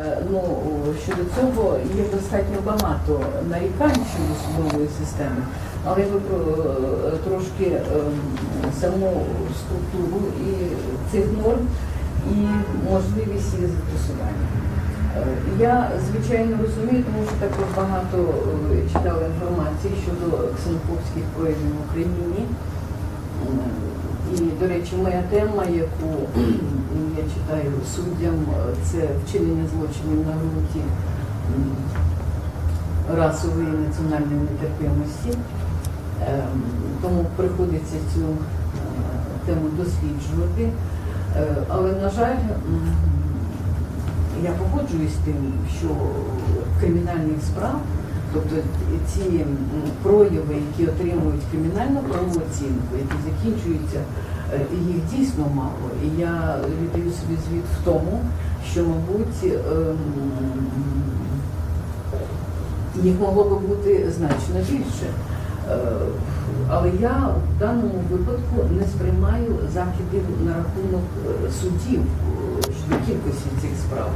Е, Ну, щодо цього є достатньо багато нарікань щодо судової системи, але ви е, трошки ем, саму структуру і цих норм і можливість їх застосування. Е, Я звичайно розумію, тому що також багато читала інформації щодо ксенофобських проявів в Україні. І, до речі, моя тема, яку я читаю суддям, е, це вчинення злочинів на ґрунті расової національної нетерпимості. Ем, Тому приходиться цю е, тему досліджувати. Е, Але, на жаль, я погоджуюсь з тим, що кримінальних справ, тобто ці прояви, які отримують кримінальну правову оцінку, які закінчуються, е, їх дійсно мало. І я віддаю собі звіт в тому, що, мабуть, ем, їх могло би бути значно більше. Е, Але я в даному випадку не сприймаю закидів на рахунок е, судів щодо кількості цих справ.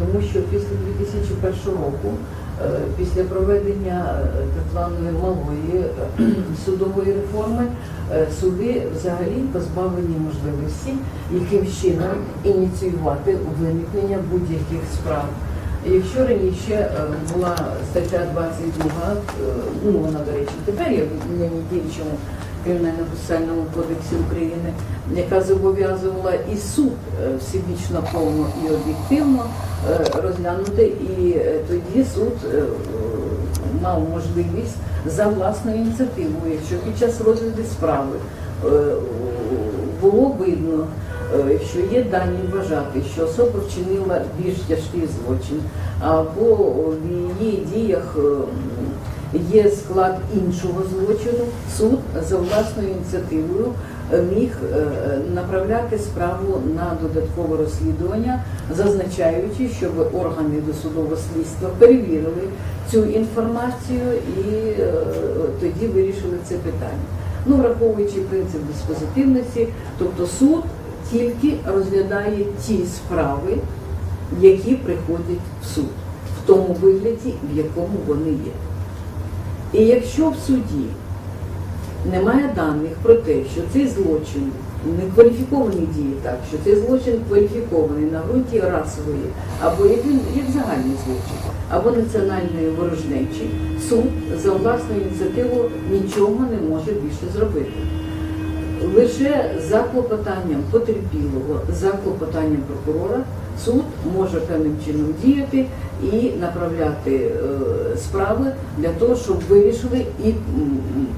Тому що після 2001 року, е, після проведення е, так званої малої е, судової реформи, суди взагалі позбавлені можливості яким чином ініціювати виникнення будь-яких справ. Якщо раніше була стаття 22, е, ну вона, до речі, тепер в нині діючому кримінально-процесуальному кодексі України, яка зобов'язувала і суд е, всебічно повно і об'єктивно е, розглянути, і е, тоді суд мав можливість за власною ініціативою, якщо під час розгляду справи було видно, що є дані вважати, що особа вчинила більш тяжкий злочин, або в її діях е, є склад іншого злочину, суд за власною ініціативою е, міг е, направляти справу на додаткове розслідування, зазначаючи, щоб органи досудового слідства перевірили цю інформацію і е, тоді вирішили це питання. Ну, враховуючи принцип диспозитивності, тобто суд тільки розглядає ті справи, які приходять в суд, в тому вигляді, в якому вони є. І якщо в суді немає даних про те, що цей злочин не кваліфікований діє так, що цей злочин кваліфікований на ґрунті расової, або як, як загальний злочин, або національної ворожнечі, суд за власною ініціативою нічого не може більше зробити. Лише за клопотанням потерпілого, за клопотанням прокурора, суд може певним чином діяти і направляти е, справи для того, щоб вирішили і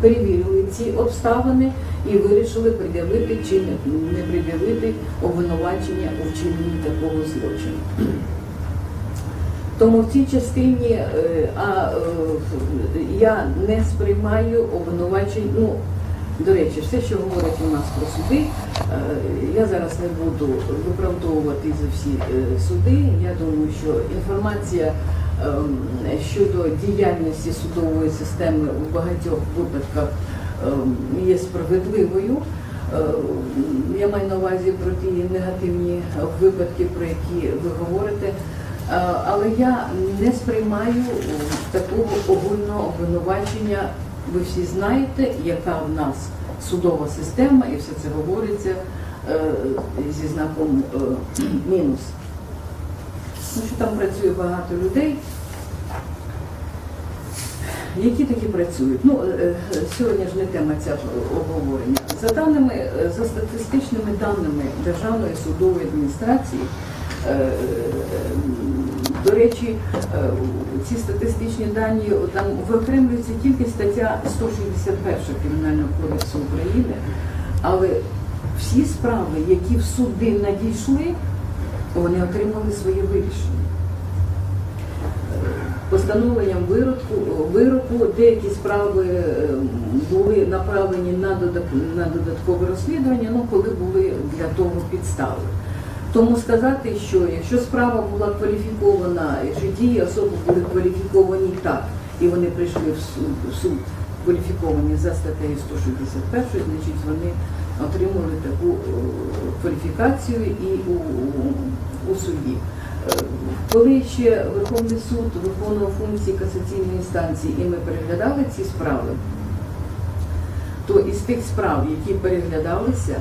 перевірили ці обставини і вирішили пред'явити чи не, пред'явити обвинувачення у вчиненні такого злочину. Тому в цій частині е, а, е, я не сприймаю обвинувачень. Ну, до речі, все, що говорять у нас про суди, я зараз не буду виправдовувати за всі е, суди. Я думаю, що інформація ем, щодо діяльності судової системи у багатьох випадках ем, є справедливою. Е, Я маю на увазі про ті негативні випадки, про які ви говорите. Е, Але я не сприймаю е, такого огульного обвинувачення. Ви всі знаєте, яка в нас судова система, і все це говориться е, зі знаком е, мінус. Ну, що там працює багато людей, які такі працюють. Ну, е, сьогодні ж не тема ця обговорення. За даними, за статистичними даними Державної судової адміністрації, до речі, е, ці статистичні дані там виокремлюється тільки стаття 161 Кримінального кодексу України, але всі справи, які в суди надійшли, вони отримали своє вирішення постановленням вироку, вироку деякі справи е, були направлені на, на додаткове розслідування, ну коли були для того підстави. Тому сказати, що якщо справа була кваліфікована, якщо дії особи були кваліфіковані так, і вони прийшли в суд, в суд кваліфіковані за статтею 161, значить вони отримали таку е, кваліфікацію і у, у суді. Е, Коли ще Верховний суд виконував функції касаційної інстанції і ми переглядали ці справи, то із тих справ, які переглядалися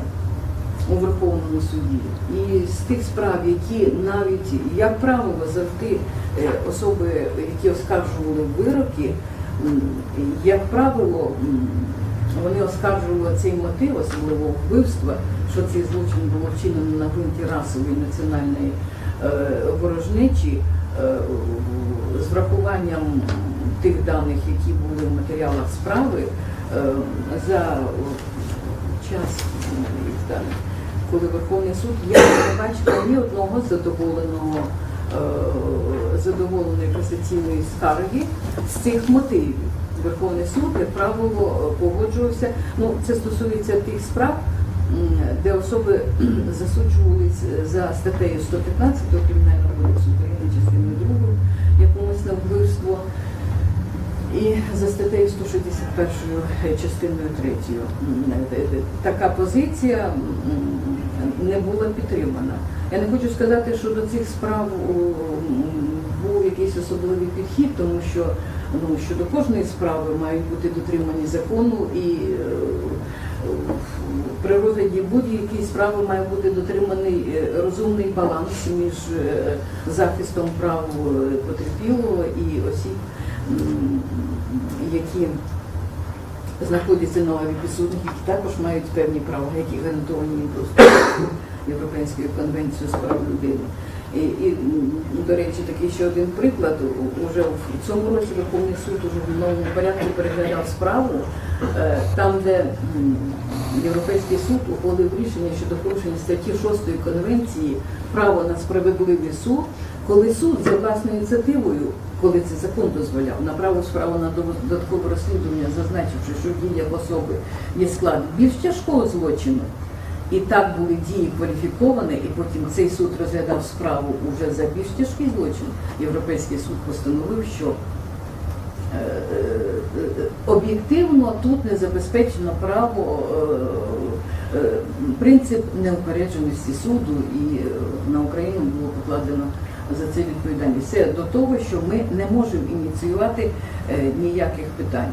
у Верховному суді, і з тих справ, які навіть, як правило, завжди е, особи, які оскаржували вироки, як правило, вони оскаржували цей мотив, особливо вбивства, що цей злочин було вчинено на ґрунті расової національної е, ворожнечі е, з врахуванням тих даних, які були в матеріалах справи, за час їх даних, коли Верховний суд я не бачила ні одного задоволеного е, задоволеної касаційної скарги з цих мотивів. Верховний суд, як правило, погоджувався. Ну, це стосується тих справ, де особи засуджувались за статтею 115 Кримінального кодексу України, частиною 2, як умисне вбивство, і за статтею 161 частиною 3. Така позиція не була підтримана. Я не хочу сказати, що до цих справ був якийсь особливий підхід, тому що ну, щодо кожної справи мають бути дотримані закону і е, при розгляді будь-якої справи має бути дотриманий е, розумний баланс між е, захистом прав потерпілого і осіб, які знаходяться на лаві підсудних, які також мають певні права, які гарантовані просто Європейською конвенцією з прав людини. І, і до речі, такий ще один приклад. Уже в цьому році Верховний суд уже в новому порядку переглядав справу, е, там, де Європейський суд ухвалив рішення щодо порушення статті 6 Конвенції право на справедливий суд, коли суд за власною ініціативою, коли це закон дозволяв, направив справу на додаткове розслідування, зазначивши, що в діях особи є склад більш тяжкого злочину. І так були дії кваліфіковані, і потім цей суд розглядав справу уже за більш тяжкий злочин. Європейський суд постановив, що об'єктивно тут не забезпечено право е, е, принцип неупередженості суду, і е, на Україну було покладено за це відповідальність. Все до того, що ми не можемо ініціювати ніяких питань.